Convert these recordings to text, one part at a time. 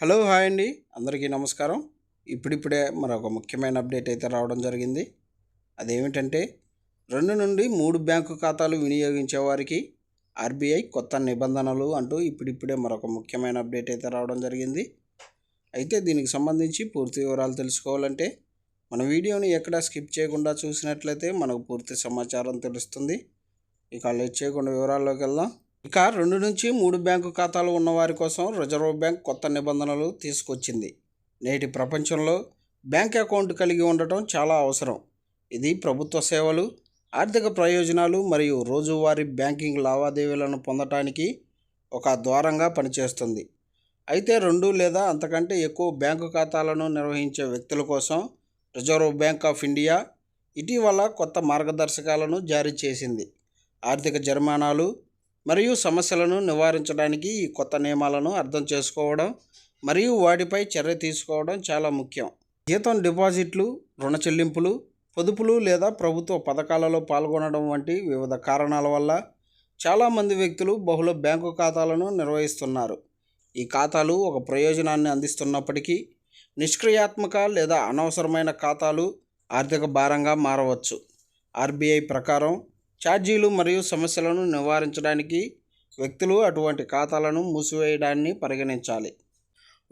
Hello hi అండి. అందరికీ నమస్కారం. ఇప్పుడిప్పుడే మరొక ముఖ్యమైన అప్డేట్ అయితే రావడం జరిగింది. అదేమిటంటే రెండు నుండి మూడు బ్యాంకు ఖాతాలు వినియోగించే వారికి ఆర్బీఐ కొత్త నిబంధనలు అంటూ ఇప్పుడిప్పుడే మరొక ముఖ్యమైన అప్డేట్ అయితే రావడం జరిగింది. అయితే దీనికి సంబంధించి పూర్తి వివరాలు తెలుసుకోవాలంటే మన వీడియోని ఎక్కడా స్కిప్ చేయకుండా చూసినట్లయితే మనకు పూర్తి సమాచారం తెలుస్తుంది. ఇక లేట్ చేయకుండా వివరాల్లోకి వెళ్దాం. ఇక రెండు నుంచి మూడు బ్యాంకు ఖాతాలు ఉన్నవారి కోసం రిజర్వ్ బ్యాంక్ కొత్త నిబంధనలు తీసుకొచ్చింది. నేటి ప్రపంచంలో బ్యాంక్ అకౌంట్ కలిగి ఉండటం చాలా అవసరం. ఇది ప్రభుత్వ సేవలు ఆర్థిక ప్రయోజనాలు మరియు రోజువారీ బ్యాంకింగ్ లావాదేవీలను పొందటానికి ఒక ద్వారంగా పనిచేస్తుంది. అయితే రెండు లేదా అంతకంటే ఎక్కువ బ్యాంకు ఖాతాలను నిర్వహించే వ్యక్తుల కోసం రిజర్వ్ బ్యాంక్ ఆఫ్ ఇండియా ఇటీవల కొత్త మార్గదర్శకాలను జారీ చేసింది. ఆర్థిక జరిమానాలు మరియు సమస్యలను నివారించడానికి ఈ కొత్త నియమాలను అర్థం చేసుకోవడం మరియు వాటిపై చర్య తీసుకోవడం చాలా ముఖ్యం. జీతం డిపాజిట్లు రుణ చెల్లింపులు పొదుపులు లేదా ప్రభుత్వ పథకాలలో పాల్గొనడం వంటి వివిధ కారణాల వల్ల చాలామంది వ్యక్తులు బహుళ బ్యాంకు ఖాతాలను నిర్వహిస్తున్నారు. ఈ ఖాతాలు ఒక ప్రయోజనాన్ని అందిస్తున్నప్పటికీ నిష్క్రియాత్మక లేదా అనవసరమైన ఖాతాలు ఆర్థిక భారంగా మారవచ్చు. ఆర్బీఐ ప్రకారం ఛార్జీలు మరియు సమస్యలను నివారించడానికి వ్యక్తులు అటువంటి ఖాతాలను మూసివేయడాన్ని పరిగణించాలి.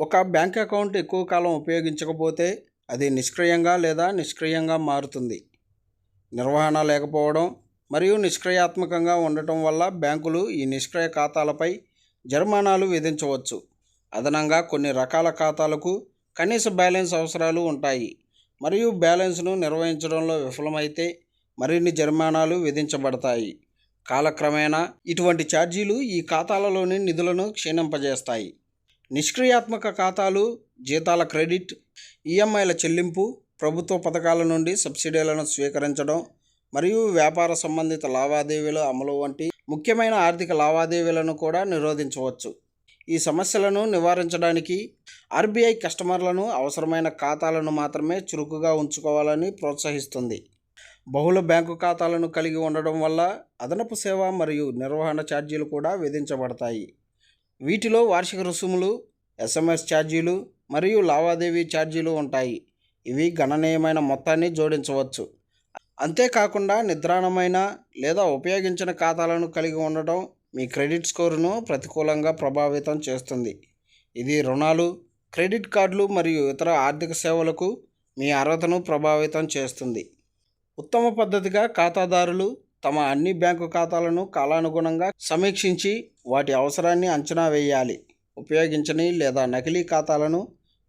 ఒక బ్యాంక్ అకౌంట్ ఎక్కువ కాలం ఉపయోగించకపోతే అది నిష్క్రియంగా లేదా నిష్క్రియంగా మారుతుంది. నిర్వహణ లేకపోవడం మరియు నిష్క్రియాత్మకంగా ఉండటం వల్ల బ్యాంకులు ఈ నిష్క్రియ ఖాతాలపై జరిమానాలు విధించవచ్చు. అదనంగా కొన్ని రకాల ఖాతాలకు కనీస బ్యాలెన్స్ అవసరాలు ఉంటాయి. మరియు బ్యాలెన్స్ను నిర్వహించడంలో విఫలమైతే మరిన్ని జరిమానాలు విధించబడతాయి. కాలక్రమేణా ఇటువంటి ఛార్జీలు ఈ ఖాతాలలోని నిధులను క్షీణింపజేస్తాయి. నిష్క్రియాత్మక ఖాతాలు జీతాల క్రెడిట్ ఈఎంఐల చెల్లింపు ప్రభుత్వ పథకాల నుండి సబ్సిడీలను స్వీకరించడం మరియు వ్యాపార సంబంధిత లావాదేవీల అమలు వంటి ముఖ్యమైన ఆర్థిక లావాదేవీలను కూడా నిరోధించవచ్చు. ఈ సమస్యలను నివారించడానికి ఆర్బీఐ కస్టమర్లను అవసరమైన ఖాతాలను మాత్రమే చురుకుగా ఉంచుకోవాలని ప్రోత్సహిస్తుంది. బహుళ బ్యాంకు ఖాతాలను కలిగి ఉండడం వల్ల అదనపు సేవ మరియు నిర్వహణ ఛార్జీలు కూడా విధించబడతాయి. వీటిలో వార్షిక రుసుములు ఎస్ఎంఎస్ ఛార్జీలు మరియు లావాదేవీ ఛార్జీలు ఉంటాయి. ఇవి గణనీయమైన మొత్తాన్ని జోడించవచ్చు. అంతేకాకుండా నిద్రాణమైన లేదా ఉపయోగించిన ఖాతాలను కలిగి ఉండటం మీ క్రెడిట్ స్కోరును ప్రతికూలంగా ప్రభావితం చేస్తుంది. ఇది రుణాలు క్రెడిట్ కార్డులు మరియు ఇతర ఆర్థిక సేవలకు మీ అర్హతను ప్రభావితం చేస్తుంది. ఉత్తమ పద్ధతిగా ఖాతాదారులు తమ అన్ని బ్యాంకు ఖాతాలను కాలానుగుణంగా సమీక్షించి వాటి అవసరాన్ని అంచనా వేయాలి. ఉపయోగించని లేదా నకిలీ ఖాతాలను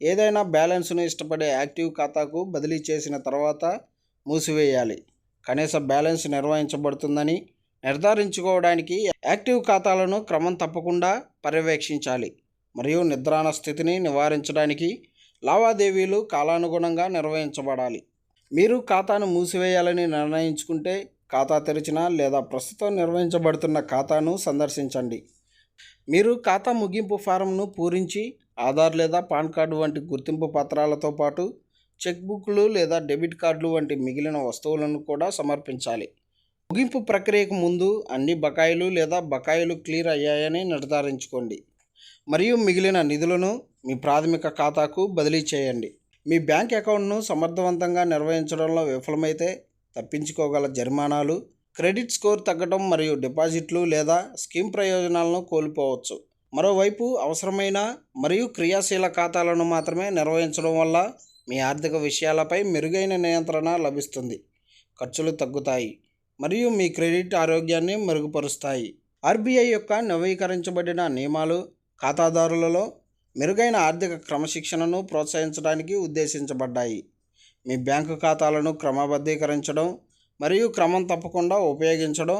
ఏదైనా బ్యాలెన్స్ను ఇష్టపడే యాక్టివ్ ఖాతాకు బదిలీ చేసిన తర్వాత మూసివేయాలి. కనీస బ్యాలెన్స్ నిర్వహించబడుతుందని నిర్ధారించుకోవడానికి యాక్టివ్ ఖాతాలను క్రమం తప్పకుండా పర్యవేక్షించాలి. మరియు నిద్రాణ స్థితిని నివారించడానికి లావాదేవీలు కాలానుగుణంగా నిర్వహించబడాలి. మీరు ఖాతాను మూసివేయాలని నిర్ణయించుకుంటే ఖాతా తెరిచిన లేదా ప్రస్తుతం నిర్వహించబడుతున్న ఖాతాను సందర్శించండి. మీరు ఖాతా ముగింపు ఫారంను పూరించి ఆధార్ లేదా పాన్ కార్డు వంటి గుర్తింపు పత్రాలతో పాటు చెక్ బుక్లు లేదా డెబిట్ కార్డులు వంటి మిగిలిన వస్తువులను కూడా సమర్పించాలి. ముగింపు ప్రక్రియకు ముందు అన్ని బకాయిలు లేదా బకాయిలు క్లియర్ అయ్యాయని నిర్ధారించుకోండి. మరియు మిగిలిన నిధులను మీ ప్రాథమిక ఖాతాకు బదిలీ చేయండి. మీ బ్యాంక్ అకౌంట్ను సమర్థవంతంగా నిర్వహించడంలో విఫలమైతే తప్పించుకోగల జరిమానాలు క్రెడిట్ స్కోర్ తగ్గడం మరియు డిపాజిట్లు లేదా స్కీమ్ ప్రయోజనాలను కోల్పోవచ్చు. మరోవైపు అవసరమైన మరియు క్రియాశీల ఖాతాలను మాత్రమే నిర్వహించడం వల్ల మీ ఆర్థిక విషయాలపై మెరుగైన నియంత్రణ లభిస్తుంది. ఖర్చులు తగ్గుతాయి మరియు మీ క్రెడిట్ ఆరోగ్యాన్ని మెరుగుపరుస్తాయి. ఆర్బీఐ యొక్క నవీకరించబడిన నియమాలు ఖాతాదారులలో మెరుగైన ఆర్థిక క్రమశిక్షణను ప్రోత్సహించడానికి ఉద్దేశించబడ్డాయి. మీ బ్యాంకు ఖాతాలను క్రమబద్ధీకరించడం మరియు క్రమం తప్పకుండా ఉపయోగించడం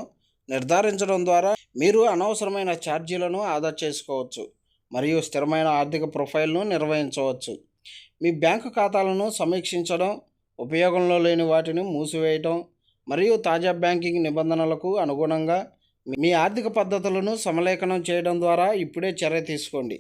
నిర్ధారించడం ద్వారా మీరు అనవసరమైన ఛార్జీలను ఆదా చేసుకోవచ్చు మరియు స్థిరమైన ఆర్థిక ప్రొఫైల్ను నిర్వహించవచ్చు. మీ బ్యాంకు ఖాతాలను సమీక్షించడం ఉపయోగంలో లేని వాటిని మూసివేయటం మరియు తాజా బ్యాంకింగ్ నిబంధనలకు అనుగుణంగా మీ ఆర్థిక పద్ధతులను సమలేఖనం చేయడం ద్వారా ఇప్పుడే చర్య తీసుకోండి.